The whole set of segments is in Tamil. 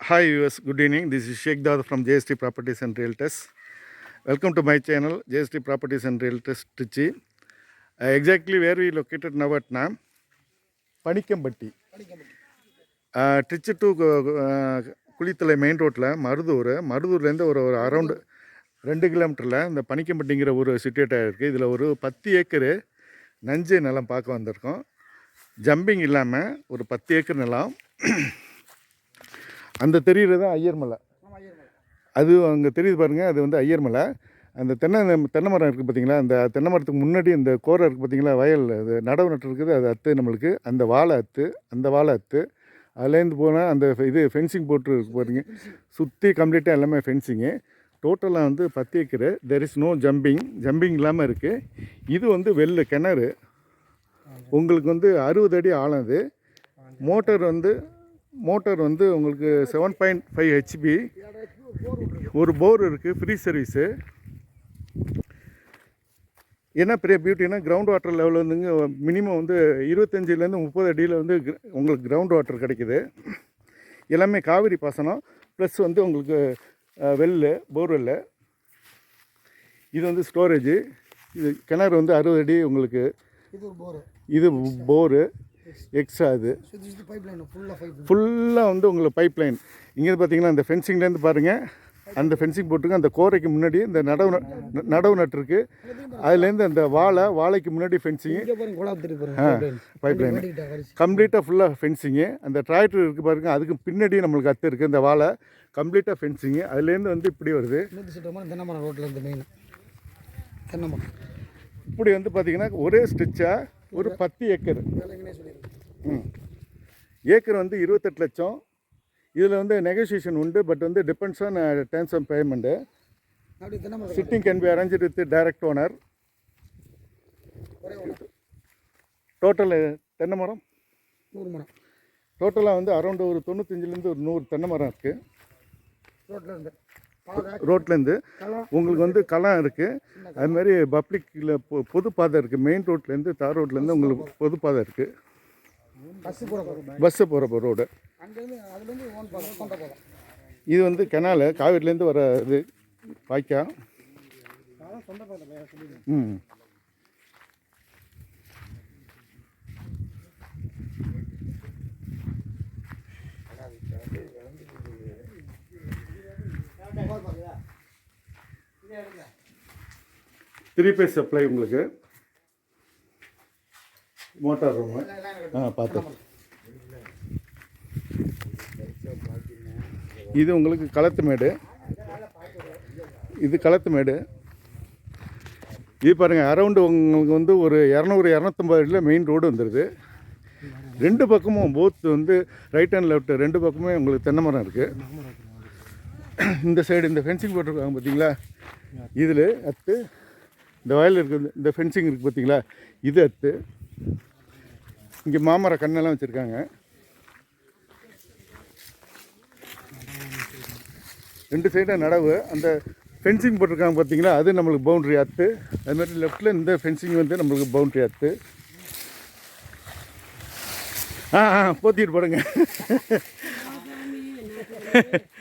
Hi US good evening this is Sheikh தாத் from JST properties and realtors welcome to my channel JST properties and realtors Trichy exactly where we located நவட்னா அட்னா பனிக்கம்பட்டி ட்ரிச்சி டு குளித்தலை மெயின் ரோட்டில் மருதூர் மருதூர்லேருந்து ஒரு ஒரு அரௌண்டு ரெண்டு கிலோமீட்டரில் இந்த பனிக்கம்பட்டிங்கிற ஒரு சுட்டுவேட்டாக இருக்குது இதில் ஒரு பத்து ஏக்கர் நஞ்சு நிலம் பார்க்க வந்திருக்கோம் ஜம்பிங் இல்லாமல் ஒரு பத்து ஏக்கர் நிலம். அந்த தெரிகிறது ஐயர் மலை. அது அங்கே தெரியுது பாருங்கள் அது வந்து ஐயர் மலை. அந்த தென்னை தென்னை மரம் இருக்குது பார்த்தீங்களா அந்த தென்னை மரத்துக்கு முன்னாடி இந்த கோரை இருக்குது பார்த்தீங்களா வயல் அது நடவு நட்டு இருக்குது அது அத்து நம்மளுக்கு. அந்த வாழை அத்து அந்த வாழை அத்து. அதுலேருந்து போனால் அந்த இது ஃபென்சிங் போட்டு இருக்கு பாருங்க. சுற்றி கம்ப்ளீட்டாக எல்லாமே ஃபென்சிங்கு டோட்டலாக வந்து பத்து acre. There is no jumping jumping இல்லாமல் இருக்குது இது வந்து வெள்ளு கிணறு. உங்களுக்கு வந்து அறுபது அடி ஆழம் இது. மோட்டர் வந்து மோட்டர் வந்து உங்களுக்கு செவன் பாயிண்ட் ஃபைவ் ஹெச்பி ஒரு போர் இருக்குது ஃப்ரீ சர்வீஸு என்ன பெரிய பியூட்டினா கிரவுண்ட் வாட்டர் லெவல் வந்துங்க மினிமம் வந்து இருபத்தஞ்சிலேருந்து முப்பது அடியில் வந்து உங்களுக்கு கிரவுண்ட் வாட்டர் கிடைக்குது. எல்லாமே காவிரி பாசனம் ப்ளஸ் வந்து உங்களுக்கு வெல்லு போர்வெல்லு இது வந்து ஸ்டோரேஜு இது கிணறு வந்து அறுபது அடி உங்களுக்கு இது போரு இது போரு எக்ஸ்ட்ரா இது. ஃபுல்லாக வந்து உங்களுக்கு பைப் லைன் இங்கே பார்த்தீங்கன்னா அந்த ஃபென்சிங்லேருந்து பாருங்கள் அந்த ஃபென்சிங் போட்டிருக்கு அந்த கோரைக்கு முன்னாடி இந்த நடவு நடவு நட்டுருக்கு அதுலேருந்து அந்த வாழை வாழைக்கு முன்னாடி ஃபென்சிங்கு பைப் லைன் கம்ப்ளீட்டாக ஃபுல்லாக ஃபென்சிங்கு அந்த டிராக்டர் இருக்குது பாருங்க அதுக்கு பின்னாடி நம்மளுக்கு அத்து இருக்குது இந்த வாழை கம்ப்ளீட்டாக ஃபென்சிங்கு அதுலேருந்து வந்து இப்படி வருது. நூற்றி சுத்தமாக தென்னை மரம் ரோட்டில் இருந்து மெயின் தென்னை மரம். இப்படி வந்து பார்த்தீங்கன்னா ஒரே ஸ்டிச்சாக ஒரு பத்து ஏக்கர். ம். ஏக்கர் வந்து இருபத்தெட்டு லட்சம். இதில் வந்து நெகோசியேஷன் உண்டு பட் வந்து depends on terms of payment sitting can be arrange with direct owner total தென்னை மரம்? நூறு மரம். டோட்டலாக வந்து அரௌண்ட் ஒரு தொண்ணூத்தஞ்சிலேருந்து ஒரு நூறு தென்னை மரம் இருக்குது ரோட்டில் இருந்து. ரோட்லேருந்து உங்களுக்கு வந்து களம் இருக்குது அது மாதிரி பப்ளிக்கில் பொ பொது பாதை இருக்குது மெயின் ரோட்லேருந்து தார் ரோட்லேருந்து உங்களுக்கு பொது பாதை இருக்குது பஸ்ஸு போகிற ரோடு. இது வந்து கெனாலு காவேரிலேருந்து வர இது வாய்க்கா சொல்லி ம். த்ரீ பேஸ் சப்ளை உங்களுக்கு. மோட்டார் ரூமு ஆ பார்த்து இது உங்களுக்கு களத்து மேடு. இது களத்து மேடு. இது பாருங்கள் அரௌண்டு உங்களுக்கு வந்து ஒரு இரநூறு இரநூத்தம்பது அடியில் மெயின் ரோடு வந்துடுது ரெண்டு பக்கமும் போத் வந்து ரைட் அண்ட் லெஃப்ட் ரெண்டு பக்கமே உங்களுக்கு தென்னை மரம் இருக்குது இந்த சைடு இந்த ஃபென்சிங் போட்டிருக்காங்க பார்த்தீங்களா? இதில் அத்து இந்த வயலில் இருக்குது இந்த ஃபென்சிங் இருக்குது பார்த்தீங்களா? இது அத்து. இங்கே மாமர கண்ணெல்லாம் வச்சுருக்காங்க. ரெண்டு சைடும் நடவு. அந்த ஃபென்சிங் போட்டிருக்காங்க பார்த்தீங்களா? அது நம்மளுக்கு பவுண்ட்ரி அத்து. அது மாதிரி லெஃப்ட்டில் இந்த ஃபென்சிங் வந்து நம்மளுக்கு பவுண்ட்ரி அத்து. ஆ ஆ போத்திட்டு போடுங்க.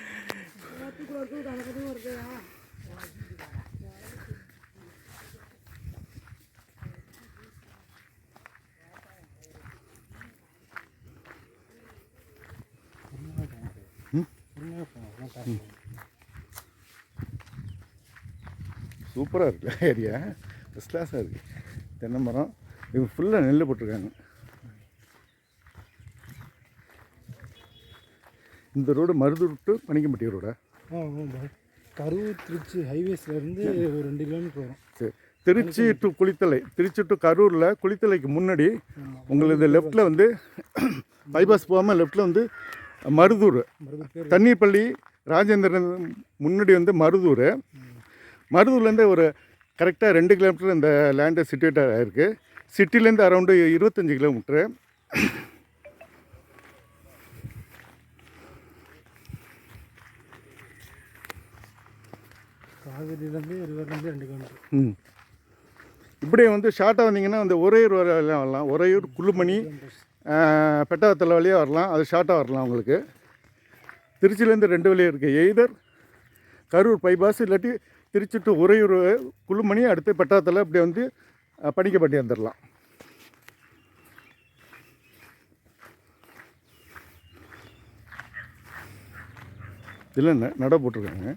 சூப்பராக இருக்குல்ல ஏரியா. ஃபஸ்ட் கிளாஸாக இருக்குது தென்னை மரம் இது ஃபுல்லாக நெல் போட்டிருக்காங்க. இந்த ரோடு மருதூர் டு பணிக்கம்பட்டி ரோடா கரூர் திருச்சி ஹைவேஸ்லேருந்து ஒரு ரெண்டு கிலோமீட்டர் வரும். சரி. திருச்சி டு குளித்தலை. திருச்சி டு கரூரில் குளித்தலைக்கு முன்னாடி உங்களுக்கு லெஃப்ட்டில் வந்து பைபாஸ் போகாமல் லெஃப்ட்டில் வந்து மருதூர். தண்ணீர்பள்ளி ராஜேந்திரன் முன்னாடி வந்து மருதூர். மருதூர்லேருந்து ஒரு கரெக்டாக ரெண்டு கிலோமீட்டர் இந்த லேண்டு சிட்டுவேட்டாக ஆகிருக்கு சிட்டிலேருந்து அரௌண்டு இருபத்தஞ்சி கிலோமீட்ரு காவிரியிலேருந்து ரிவர்லேருந்து ரெண்டு கிலோமீட்டர் ம். இப்படியே வந்து ஷார்ட்டாக வந்தீங்கன்னா அந்த உறையூர் வரலாம். வரலாம் உறையூர் குள்ளுமணி பெட்டவத்தலை வழியாக வரலாம். அது ஷார்ட்டாக வரலாம் உங்களுக்கு. திருச்சியிலேருந்து ரெண்டு வழி இருக்குது எய்தர் கரூர் பைபாஸ் இல்லாட்டி திருச்சி டு உறையூர் குழுமணி அடுத்து பெட்டாத்தில் இப்படி வந்து பணிக்கப்பட்டி வந்துடலாம் இல்லை ந- நட போட்டிருக்காங்க.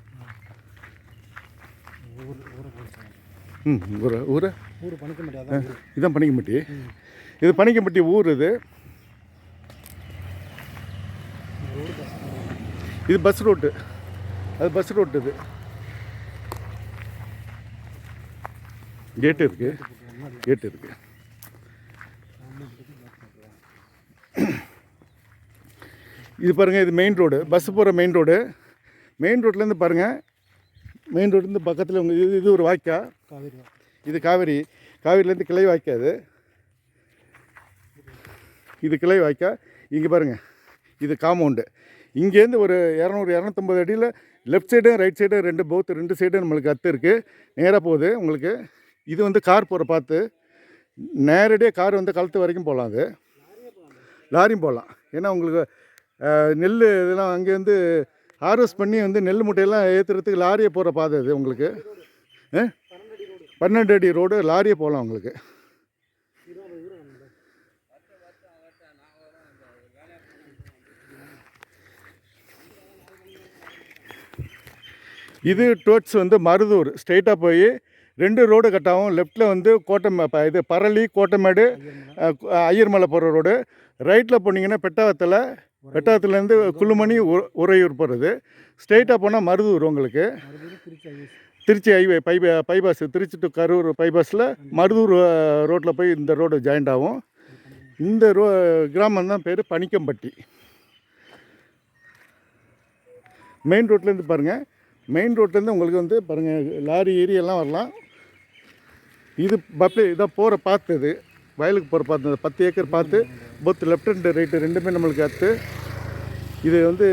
ஊர் ஊரை போச்சு ம் ஊரை ஊரை? ஊர் பணிக்க முடியாதான் ஊர் இதான் பணிக்கம்பட்டி இது பணிக்கம்பட்டி ஊர் இது இந்த ரோடு பஸ் இது பஸ் ரூட்டு அது பஸ் ரூட் இது. கேட்டு இருக்கு. கேட்டு இருக்கு. இது பாருங்கள் இது மெயின் ரோடு பஸ் போகிற மெயின் ரோடு மெயின் ரோட்லேருந்து பாருங்கள் மெயின் ரோட்லேருந்து பக்கத்தில் உங்கள் இது இது ஒரு வாய்க்கா? காவேரி. இது காவேரி. காவேரிலேருந்து கிளை வாய்க்கா அது இது கிளை வாய்க்கா. இங்கே பாருங்கள் இது காம்பவுண்டு இங்கேருந்து ஒரு இரநூறு இரநூத்தம்பது அடியில் லெஃப்ட் சைடும் ரைட் சைடும் ரெண்டு போத் ரெண்டு சைடும் நம்மளுக்கு அத்து இருக்குது நேராக போகுது. உங்களுக்கு இது வந்து கார் போகிற பார்த்து நேரடியாக கார் வந்து கழுத்து வரைக்கும் போகலாம் அது. லாரியும் போகலாம் ஏன்னா உங்களுக்கு நெல் இதெல்லாம் அங்கேருந்து ஹார்வெஸ்ட் பண்ணி வந்து நெல் மூட்டையெல்லாம் ஏற்றுறதுக்கு லாரியை போகிற பாதை அது உங்களுக்கு. பன்னெண்டு அடி ரோடு லாரியே போகலாம் உங்களுக்கு. இது டோட்ஸ் வந்து மருதூர். ஸ்ட்ரெயிட்டாக போய் ரெண்டு ரோடு கட்டாகும் லெஃப்ட்டில் வந்து கோட்டை ப- இது பரளி கோட்டைமேடு ஐயர்மலை போகிற ரோடு ரைட்டில் போனீங்கன்னா பெட்டாவத்தில் பெட்டாவத்துலேருந்து குள்ளுமணி உ- உறையூர் போகிறது ஸ்ட்ரெயிட்டாக போனால் மருதூர் உங்களுக்கு. Trichy Trichy highway by bypass Trichy to Karur பைபாஸில் Maruthur ரோட்டில் போய் இந்த ரோடு ஜாயிண்ட் ஆகும். இந்த ரோ கிராமம் தான் பேர் பனிக்கம்பட்டி மெயின் ரோட்லேருந்து பாருங்கள் மெயின் ரோட்லேருந்து உங்களுக்கு வந்து பாருங்கள் லாரி ஏரியெல்லாம் வரலாம். இது பப்ளி இதான் போகிற பார்த்து இது. வயலுக்கு போகிற பார்த்து பத்து ஏக்கர் பார்த்து பொத்து லெஃப்ட் அண்ட் ரைட்டு ரெண்டுமே நம்மளுக்கு அத்து இது வந்து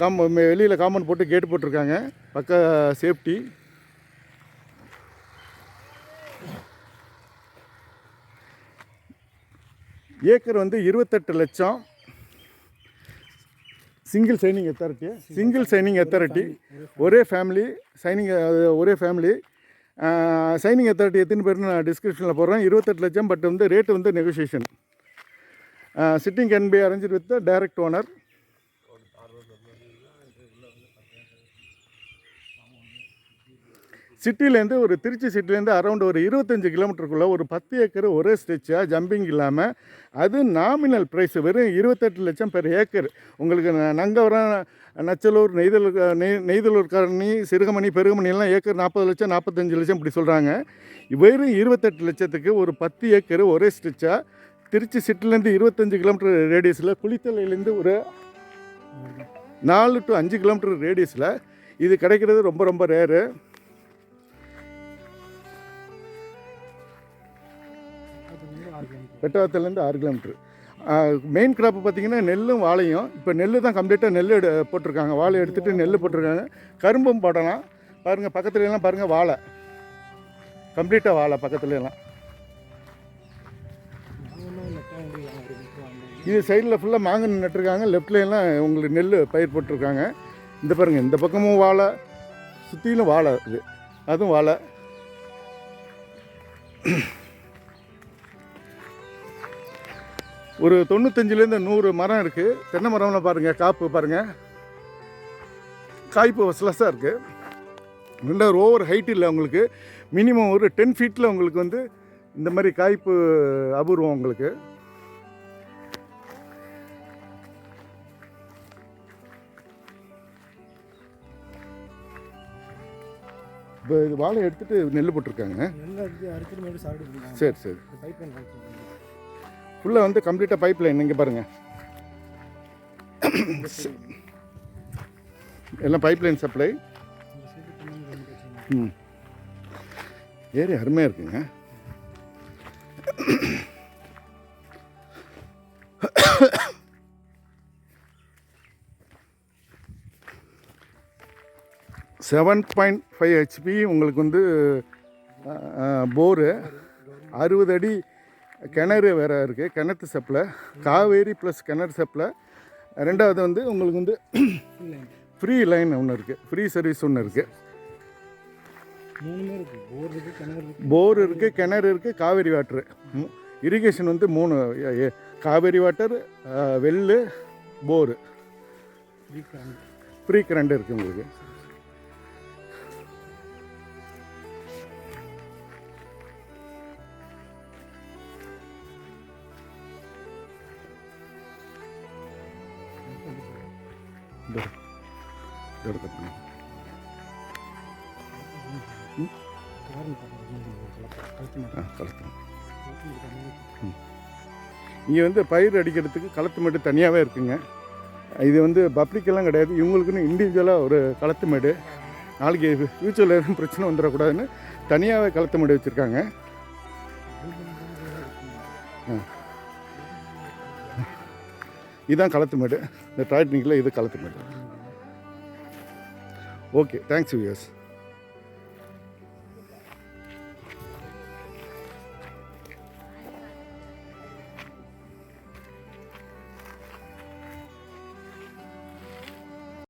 காம்ப வெளியில் காம்பவுண்ட் போட்டு கேட்டு போட்டிருக்காங்க. பக்கா சேஃப்டி ஏக்கர் வந்து இருபத்தெட்டு லட்சம். Single signing authority single signing authority ஒரே ஃபேமிலி சைனிங் ஒரே ஃபேமிலி சைனிங் அத்தாரிட்டி எத்தனை பேர்னு நான் டிஸ்கிரிப்ஷனில் போடுறேன். இருபத்தெட்டு லட்சம் பட் வந்து ரேட்டு வந்து negotiation sitting can be arrange with the direct owner சிட்டிலேருந்து ஒரு திருச்சி சிட்டிலேருந்து அரௌண்ட் ஒரு இருபத்தஞ்சு கிலோமீட்டருக்குள்ளே ஒரு பத்து ஏக்கர் ஒரே ஸ்ட்ரெச்சாக ஜம்பிங் இல்லாமல் அது நாமினல் ப்ரைஸ் வெறும் இருபத்தெட்டு லட்சம் பெர் ஏக்கர். உங்களுக்கு நங்கவரம் நச்சலூர் நெய்தல் நெய் நெய்தலூர் கரணி சிறுகமணி பெருகமணியெல்லாம் ஏக்கர் நாற்பது லட்சம் நாற்பத்தஞ்சு லட்சம் இப்படி சொல்கிறாங்க வெறும் இருபத்தெட்டு லட்சத்துக்கு ஒரு பத்து ஏக்கர் ஒரே ஸ்ட்ரெச்சாக திருச்சி சிட்டிலேருந்து இருபத்தஞ்சு கிலோமீட்டர் ரேடியஸில் குளித்தலையிலேருந்து ஒரு நாலு டு அஞ்சு கிலோமீட்டர் ரேடியஸில் இது கிடைக்கிறது ரொம்ப ரொம்ப ரேரு ஆறு ஆறு கிலோமீட்ரு மெயின் கிராப்பு பார்த்தீங்கன்னா நெல்லும் வாழையும். இப்போ நெல் தான் கம்ப்ளீட்டாக நெல் எடு போட்டிருக்காங்க. வாழை எடுத்துகிட்டு நெல் போட்டிருக்காங்க. கரும்பும் போடலாம். பாருங்கள் பக்கத்துல எல்லாம் பாருங்கள் வாழை கம்ப்ளீட்டாக வாழை பக்கத்துல எல்லாம் இது சைடில் ஃபுல்லாக மாங்கன்று நட்டுருக்காங்க. லெஃப்ட்லெல்லாம் உங்களுக்கு நெல் பயிர் போட்டிருக்காங்க. இந்த பாருங்கள் இந்த பக்கமும் வாழை. சுற்றிலும் வாழை இது. அதுவும் வாழை. ஒரு தொண்ணூத்தஞ்சுலேருந்து நூறு மரம் இருக்குது தென்னை மரம்லாம் பாருங்கள் காப்பு பாருங்கள் காய்ப்பு வசலஸாக இருக்குது ரெண்டாவது ஓவர் ஹைட் இல்லை உங்களுக்கு. மினிமம் ஒரு டென் ஃபீட்டில் உங்களுக்கு வந்து இந்த மாதிரி காய்ப்பு அபூர்வம் உங்களுக்கு. இப்போ இது வாழை எடுத்துட்டு நெல் போட்டிருக்காங்க. சரி சரி. உள்ளே வந்து கம்ப்ளீட்டாக பைப் லைன் இங்கே பாருங்கள் எல்லாம் பைப் லைன் சப்ளை ம். ஏரி அருமையாக இருக்குங்க. செவன் பாயிண்ட் ஃபைவ் ஹெச்பி உங்களுக்கு வந்து போரு அறுபது அடி கிணறு வேறு இருக்குது கிணத்து சப்ளை காவேரி ப்ளஸ் கிணறு சப்ளை ரெண்டாவது வந்து உங்களுக்கு வந்து ஃப்ரீ லைன் ஒன்று இருக்குது ஃப்ரீ சர்வீஸ் ஒன்று இருக்குது போர் இருக்குது கிணறு இருக்குது காவேரி வாட்ரு இரிகேஷன் வந்து மூணு Kaveri water well bore free current இருக்குது உங்களுக்கு. கலத்து மட்டும். இங்கே வந்து பயிர் அடிக்கிறதுக்கு களத்து மேடு தனியாகவே இருக்குங்க. இது வந்து பப்ளிக்கெல்லாம் கிடையாது. இவங்களுக்குன்னு இண்டிவிஜுவலாக ஒரு களத்து மேடு. நாளைக்கு ஃப்யூச்சரில் எதுவும் பிரச்சனை வந்துடக்கூடாதுன்னு தனியாகவே களத்து மேடு வச்சுருக்காங்க. இதுதான் களத்து மேடு. இந்த டாய்ட்னிக்கில் இது களத்து மேடு. Okay thanks US